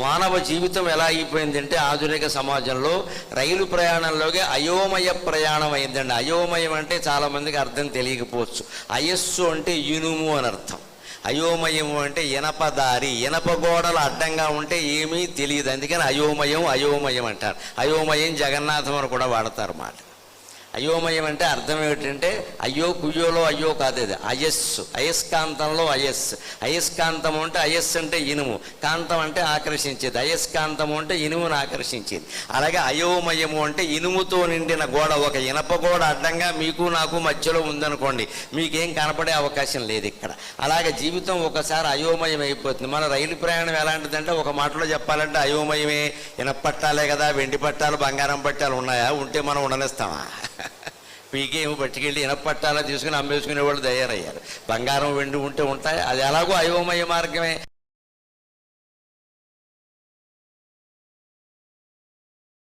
మానవ జీవితం ఎలా అయిపోయిందంటే ఆధునిక సమాజంలో రైలు ప్రయాణంలోకి అయోమయ ప్రయాణం అయిందండి. అయోమయం అంటే చాలామందికి అర్థం తెలియకపోవచ్చు. అయస్సు అంటే ఇనుము అని అర్థం. అయోమయము అంటే ఇనపదారి ఇనప గోడలు అడ్డంగా ఉంటే ఏమీ తెలియదు. అందుకని అయోమయం అయోమయం అంటారు. అయోమయం జగన్నాథం అని కూడా వాడతారు మాట. అయోమయం అంటే అర్థం ఏమిటంటే అయ్యో కుయ్యోలో అయ్యో కాదు అది అయస్సు. అయస్కాంతంలో అయస్. అయస్కాంతం అంటే అయస్ అంటే ఇనుము. కాంతం అంటే ఆకర్షించేది. అయస్కాంతం అంటే ఇనుమును ఆకర్షించేది. అలాగే అయోమయము అంటే ఇనుముతో నిండిన గోడ. ఒక ఇనప గోడ అడ్డంగా మీకు నాకు మధ్యలో ఉందనుకోండి మీకేం కనపడే అవకాశం లేదు ఇక్కడ. అలాగే జీవితం ఒకసారి అయోమయం అయిపోతుంది. మన రైలు ప్రయాణం ఎలాంటిదంటే ఒక మాటలో చెప్పాలంటే అయోమయమే. ఇనప పట్టాలే కదా వెండి పట్టాలు బంగారం పట్టాలు ఉన్నాయా? ఉంటే మనం ఉండనిస్తామా? పీకేమి పట్టుకెళ్ళి ఇనపట్టాలా తీసుకుని అమ్మేసుకునే వాళ్ళు తయారయ్యారు. బంగారం వెండి ఉంటే ఉంటాయి? అది ఎలాగో అయోమయ మార్గమే.